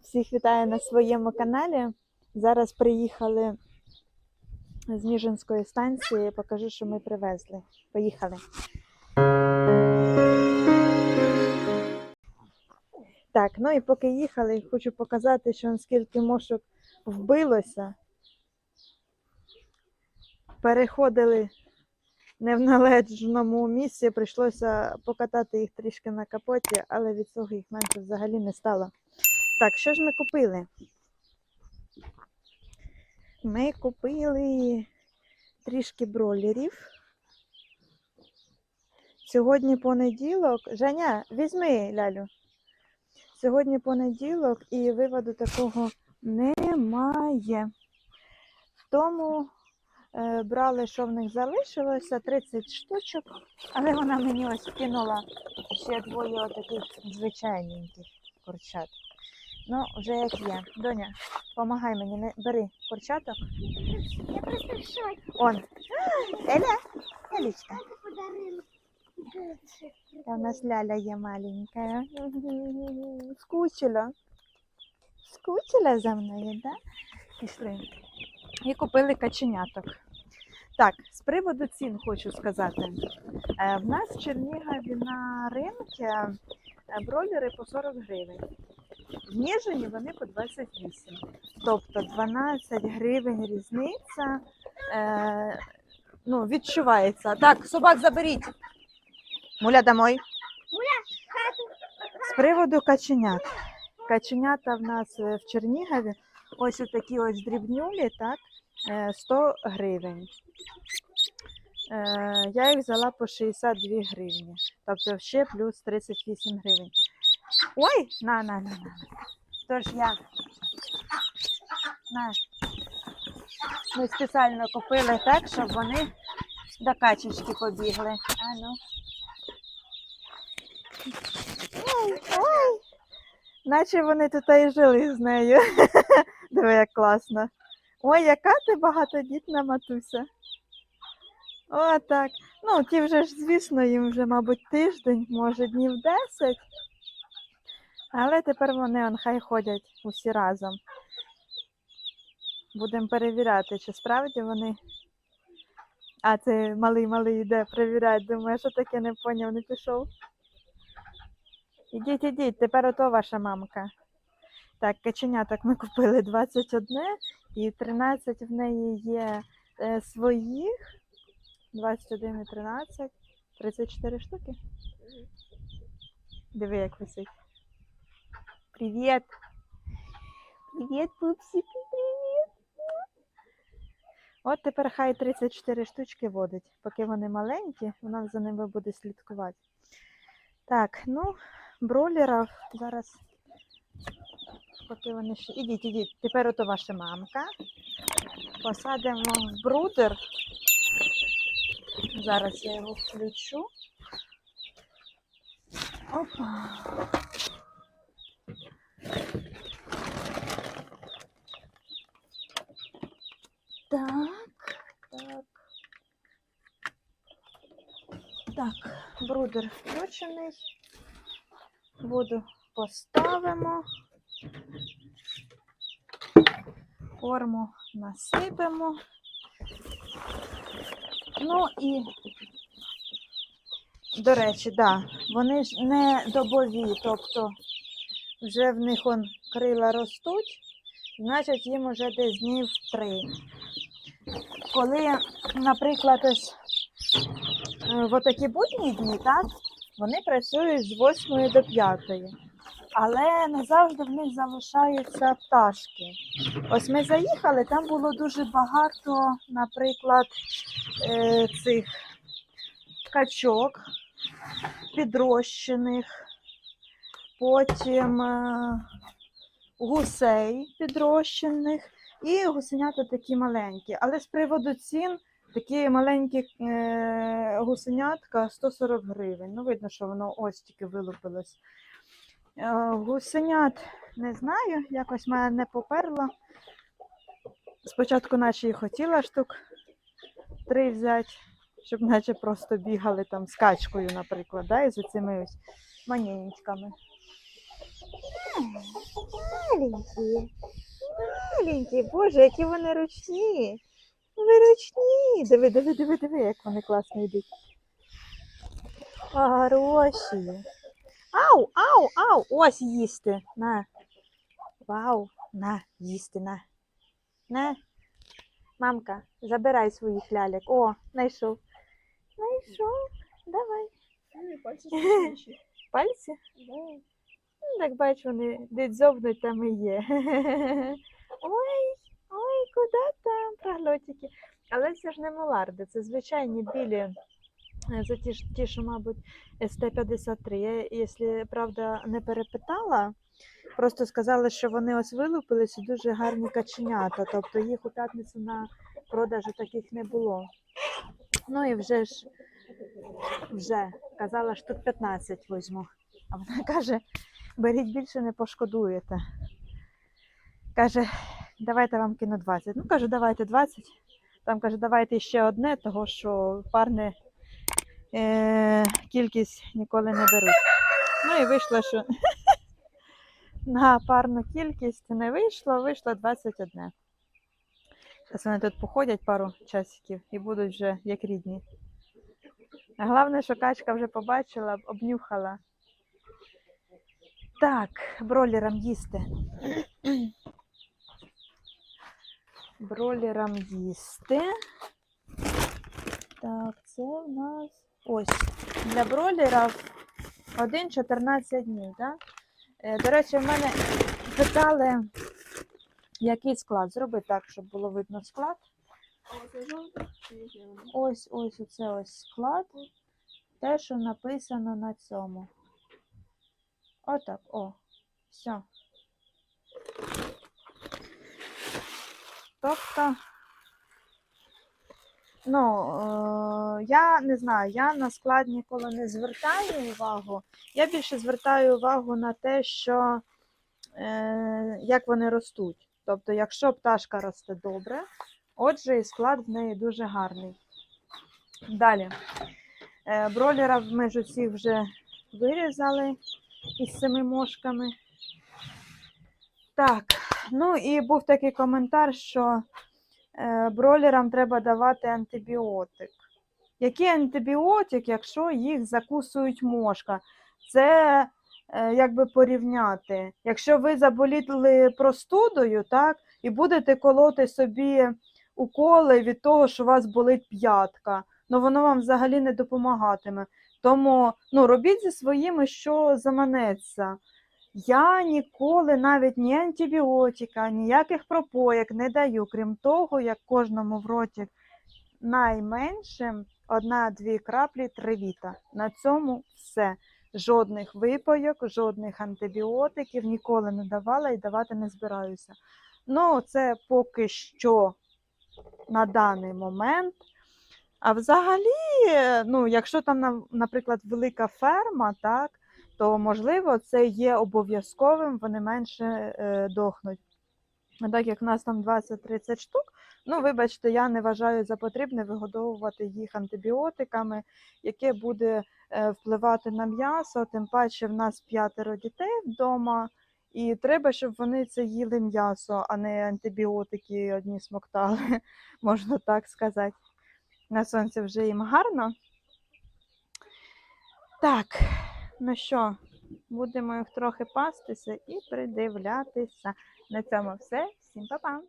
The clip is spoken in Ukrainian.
Всіх вітаю на своєму каналі. Зараз приїхали з Ніжинської станції. Покажу, що ми привезли. Поїхали. Так, ну і поки їхали, хочу показати, що скільки мошок вбилося. Переходили не в належному місці, прийшлося покатати їх трішки на капоті, але від цього їх менше взагалі не стало. Так, що ж ми купили? Ми купили трішки бролерів. Сьогодні понеділок. Женя, візьми лялю. Сьогодні понеділок і виводу такого немає. Тому е, брали, що в них залишилося, 30 штучок, але вона мені ось кинула ще двоє отаких звичайненьких курчат. Ну, вже як є. Доня, помагай мені, не бери курчаток. Я просто в шоці. Он. Еля, Елічка. Та в нас ляля є маленька. Скучила. Скучила за мною, так? Да? Пішли. І купили каченяток. Так, з приводу цін хочу сказати. Е, В нас в Чернігові на ринку бройлери по 40 гривень. В Ніжині вони по 28. Тобто 12 гривень різниця. Е, ну, відчувається. Так, собак заберіть. Муля домой. З приводу каченят. Каченята в нас е, в Чернігові. Ось такі ось дрібнюлі, так, е, 100 гривень. Е, Я їх взяла по 62 гривні. Тобто ще плюс 38 гривень. Ой, на, на, на, на. Тож я. На. Ми спеціально купили так, щоб вони до качечки побігли. А ну. Ой, ой. Наче вони тут і жили з нею. Диви, як класно. Ой, яка ти багатодітна матуся. О, так. Ну, ті вже ж, звісно, їм вже, мабуть, тиждень, може, днів 10. Але тепер вони он, хай ходять усі разом. Будемо перевіряти, чи справді вони. А, це малий-малий йде перевіряти. Думаю, що таке не поняв, не пішов. Ідіть, ідіть, тепер ото ваша мамка. Так, каченяток ми купили 21 і 13 в неї є е, своїх. 21 і 13. 34 штуки. Диви, як висить. Привіт! Привіт, пупсики, привіт! От тепер хай 34 штучки водить. Поки вони маленькі, вона за ними буде слідкувати. Так, ну, бролерів зараз. Поки вони ще. Ідіть, ідіть. Тепер ото ваша мамка. Посадимо в брудер. Зараз я його включу. Опа. Так, так. Так, брудер включений. Воду поставимо. Форму насипемо. Ну і, до речі, да, вони ж не добові, тобто вже в них он крила ростуть, значить їм уже десь днів три. Коли, наприклад, ось е, в отакі будні дні, так, вони працюють з 8 до 5. Але не завжди в них залишаються пташки. Ось ми заїхали, там було дуже багато, наприклад, е, цих качок підрощених, потім е, гусей підрощених і гусенята такі маленькі. Але з приводу цін такі маленькі е, гусенятка 140 гривень. Ну, видно, що воно ось тільки вилупилось. Е, Гусенят не знаю, якось мене не поперло. Спочатку наче і хотіла штук три взяти, щоб наче просто бігали там з качкою, наприклад, да, і з цими ось маненьками. М, Маленькі. Маленькі, боже, які вони ручні. Ви ручні. Диви, диви, диви, диви, як вони класно йдуть. Хороші. Ау, ау, ау, ось їсти. На. Вау, на, їсти, на. На. Мамка, забирай своїх лялек. О, знайшов. Знайшов. Давай. Пальці. Пальці? Ну, Так бач, вони де дзьобнуть, там і є. Ой, ой, куди там проглотики. Але це ж не муларди, це звичайні білі. Е, Це ті, ті що, мабуть, СТ-53. Я, якщо правда, не перепитала, просто сказали, що вони ось вилупились і дуже гарні каченята. Тобто їх у п'ятницю на продажу таких не було. Ну і вже ж вже казала, штук 15 візьму. А вона каже, беріть більше, не пошкодуєте. Каже, давайте вам кину 20. Ну, кажу, давайте 20. Там каже, давайте ще одне, того що парне кількість ніколи не беруть. Ну і вийшло, що на парну кількість не вийшло, вийшло 21. Зараз вони тут походять пару часиків і будуть вже як рідні. Головне, що качка вже побачила, обнюхала. Так, бролерам їсти. Бролерам їсти. Так, це у нас ось. Для бролерів 1-14 днів, так? Е, До речі, в мене питали, який склад. Зроби так, щоб було видно склад. Ось ось оце ось склад. Те, що написано на цьому. Отак, о. Все. Тобто, ну, е, я не знаю, я на склад ніколи не звертаю увагу. Я більше звертаю увагу на те, що е, як вони ростуть. Тобто, якщо пташка росте добре, отже, і склад в неї дуже гарний. Далі. Е, Бролера ми ж усіх вже вирізали із цими мошками. Так, ну і був такий коментар, що бролерам треба давати антибіотик. Який антибіотик, якщо їх закусують мошка? Це е, якби порівняти. Якщо ви заболіли простудою, так, і будете колоти собі уколи від того, що у вас болить п'ятка, ну воно вам взагалі не допомагатиме. Тому ну, робіть зі своїми, що заманеться. Я ніколи навіть ні антибіотика, ніяких пропоїк не даю, крім того, як кожному в роті найменшим одна-дві краплі тривіта. На цьому все. Жодних випойок, жодних антибіотиків ніколи не давала і давати не збираюся. Ну, це поки що на даний момент. А взагалі, ну, якщо там, наприклад, велика ферма, так, то можливо це є обов'язковим, вони менше е, дохнуть. А так як в нас там 20-30 штук, ну вибачте, я не вважаю за потрібне вигодовувати їх антибіотиками, яке буде е, впливати на м'ясо. Тим паче в нас п'ятеро дітей вдома, і треба, щоб вони це їли м'ясо, а не антибіотики одні смоктали, можна так сказати. На сонці вже їм гарно. Так, ну що, будемо їх трохи пастися і придивлятися. На цьому все. Всім па-па!